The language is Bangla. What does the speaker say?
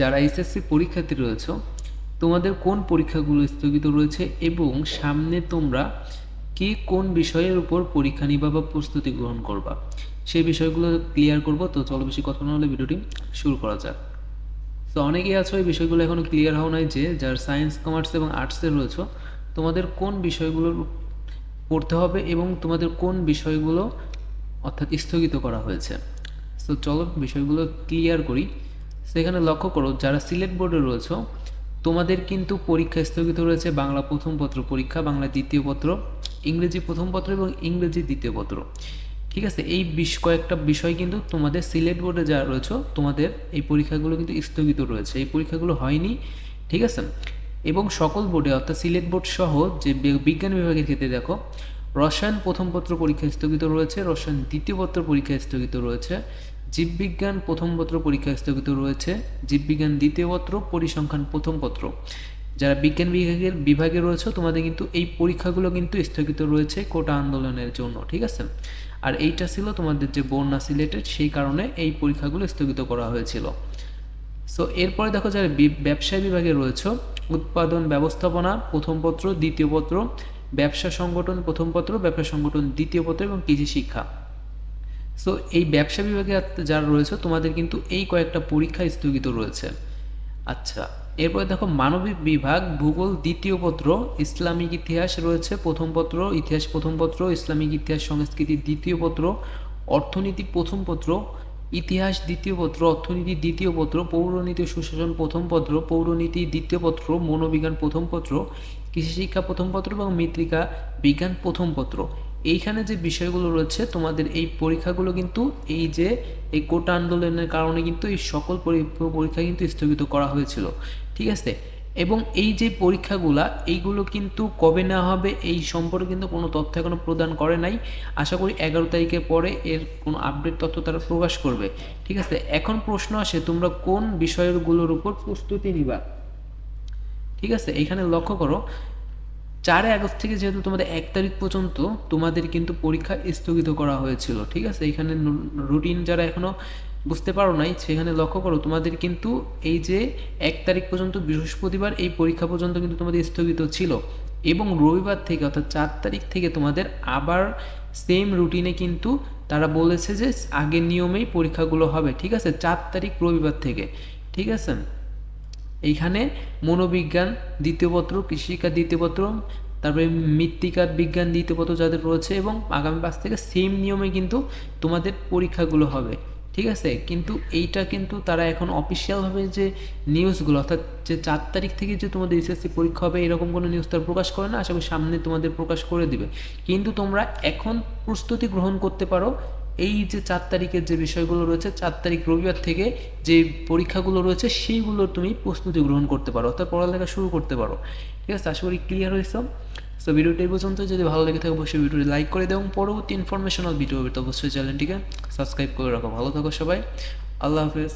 যারা এসএসসি পরীক্ষার্থী রয়েছে, তোমাদের কোন পরীক্ষাগুলো স্থগিত রয়েছে এবং সামনে তোমরা কি কোন বিষয়ের উপর পরীক্ষা নিবা বা প্রস্তুতি গ্রহণ করবা? সেই বিষয়গুলো ক্লিয়ার করব। তো চলো বেশি কথা না হলে ভিডিওটি শুরু করা যাক। তো অনেকেই আছো, এই বিষয়গুলো এখনও ক্লিয়ার হওয়া নাই যে যার সায়েন্স কমার্স এবং আর্টসে রয়েছে, তোমাদের কোন বিষয়গুলো পড়তে হবে এবং তোমাদের কোন বিষয়গুলো অর্থাৎ স্থগিত করা হয়েছে? তো চলো বিষয়গুলো ক্লিয়ার করি। সেখানে লক্ষ্য করো, যারা সিলেট বোর্ডে রয়েছে, তোমাদের কিন্তু পরীক্ষা স্থগিত রয়েছে বাংলা প্রথম পত্র পরীক্ষা, বাংলা দ্বিতীয় পত্র, ইংরেজি প্রথম পত্র এবং ইংরেজি দ্বিতীয় পত্র। ঠিক আছে? এই বিশ কয়েকটা বিষয় কিন্তু তোমাদের সিলেট বোর্ডে যা রয়েছে, তোমাদের এই পরীক্ষাগুলো কিন্তু স্থগিত রয়েছে। এই পরীক্ষাগুলো হয়নি, ঠিক আছে? এবং সকল বোর্ডে অর্থাৎ সিলেট বোর্ড সহ যে বিজ্ঞান বিভাগের ক্ষেত্রে দেখো, রসায়ন প্রথম পত্র পরীক্ষা স্থগিত রয়েছে, রসায়ন দ্বিতীয় পত্র পরীক্ষা স্থগিত রয়েছে। জীববিজ্ঞান প্রথম পত্র পরীক্ষা স্থগিত রয়েছে। জীববিজ্ঞান দ্বিতীয় পত্র, পরিসংখ্যান প্রথম পত্র। যারা বিজ্ঞান বিভাগের বিভাগে রয়েছে, তোমাদের কিন্তু এই পরীক্ষাগুলো কিন্তু স্থগিত রয়েছে কোটা আন্দোলনের জন্য, ঠিক আছে? আর এইটা ছিল তোমাদের যে বন্যা সিলেটেড, সেই কারণে এই পরীক্ষাগুলো স্থগিত করা হয়েছিল। সো এরপরে দেখো যারা ব্যবসায় বিভাগে রয়েছে, উৎপাদন ব্যবস্থাপনা প্রথম পত্র, দ্বিতীয় পত্র, ব্যবসা সংগঠন প্রথম পত্র, ব্যবসা সংগঠন দ্বিতীয় পত্র এবং কৃষি শিক্ষা। সো এই ব্যবসা বিভাগে যারা রয়েছে, তোমাদের কিন্তু এই কয়েকটা পরীক্ষা স্থগিত রয়েছে। আচ্ছা এরপরে দেখো, মানবিক বিভাগ, ভূগোল, দ্বিতীয় পত্র, ইসলামিক ইতিহাস রয়েছে, প্রথম পত্র, ইতিহাস প্রথম পত্র, ইসলামিক ইতিহাস সংস্কৃতি দ্বিতীয় পত্র, অর্থনীতি প্রথম পত্র, ইতিহাস দ্বিতীয় পত্র, অর্থনীতি দ্বিতীয় পত্র, পৌরনীতি সুশাসন প্রথম পত্র, পৌরনীতি দ্বিতীয় পত্র, মনোবিজ্ঞান প্রথম পত্র কৃষি শিক্ষা প্রথম পত্র এবং মৃত্তিকা বিজ্ঞান প্রথম পত্র। এইখানে যে বিষয়গুলো রয়েছে, তোমাদের এই পরীক্ষাগুলো কিন্তু এই যে এই কোটা আন্দোলনের কারণে কিন্তু এই সকল পরি- পরীক্ষা কিন্তু স্থগিত করা হয়েছিল, ঠিক আছে? এবং এই যে পরীক্ষাগুলা, এইগুলো কিন্তু কবে নেওয়া হবে, এই সম্পর্কে কিন্তু কোনো তথ্য এখনও প্রদান করে নাই। আশা করি এগারো তারিখের পরে এর কোনো আপডেট তথ্য তারা প্রকাশ করবে, ঠিক আছে? এখন প্রশ্ন আসে, তোমরা কোন বিষয়গুলোর উপর প্রস্তুতি নিবা? ঠিক আছে? এখানে লক্ষ্য করো চারে আগস্ট থেকে যেহেতু তোমাদের এক তারিখ পর্যন্ত তোমাদের কিন্তু পরীক্ষা স্থগিত করা হয়েছিল, ঠিক আছে? এখানে রুটিন যারা এখনও বুঝতে পারো নাই, সেখানে লক্ষ্য করো, তোমাদের কিন্তু এই যে এক তারিখ পর্যন্ত বৃহস্পতিবার এই পরীক্ষা পর্যন্ত কিন্তু তোমাদের স্থগিত ছিল এবং রবিবার থেকে অর্থাৎ চার তারিখ থেকে তোমাদের আবার সেম রুটিনে কিন্তু তারা বলেছে যে আগের নিয়মেই পরীক্ষাগুলো হবে, ঠিক আছে? চার তারিখ রবিবার থেকে, ঠিক আছে? এইখানে মনোবিজ্ঞান, দ্বিতীয় পত্র কৃষিকার দ্বিতীয় পত্র, তারপরে মৃত্তিকার বিজ্ঞান, দ্বিতীয় পত্র যাদের রয়েছে এবং আগামী পাঁচ থেকে সেম নিয়মে কিন্তু তোমাদের পরীক্ষাগুলো হবে, ঠিক আছে? কিন্তু এইটা কিন্তু তারা এখন অফিসিয়ালভাবে যে নিউজগুলো অর্থাৎ যে চার তারিখ থেকে যে তোমাদের এসএসসি পরীক্ষা হবে, এরকম কোনো নিউজ তারা প্রকাশ করে না, আশা করি সামনে তোমাদের প্রকাশ করে দিবে। কিন্তু তোমরা এখন প্রস্তুতি গ্রহণ করতে পারো এই যে চার তারিখের যে বিষয়গুলো রয়েছে, চার তারিখ রবিবার থেকে যে পরীক্ষাগুলো রয়েছে, সেইগুলো তুমি প্রস্তুতি গ্রহণ করতে পারো, অর্থাৎ পড়ালেখা শুরু করতে পারো। ঠিক আছে? আশা করি ক্লিয়ার হয়েছে সো ভিডিওটি এই পর্যন্ত। যদি ভালো লেগে থাকে, অবশ্যই ভিডিওটি লাইক করে দেবো পরবর্তী ইনফরমেশনাল ভিডিও হবে তো অবশ্যই চ্যানেলটিকে সাবস্ক্রাইব করে রাখো। ভালো থাকো সবাই। আল্লাহ হাফেজ।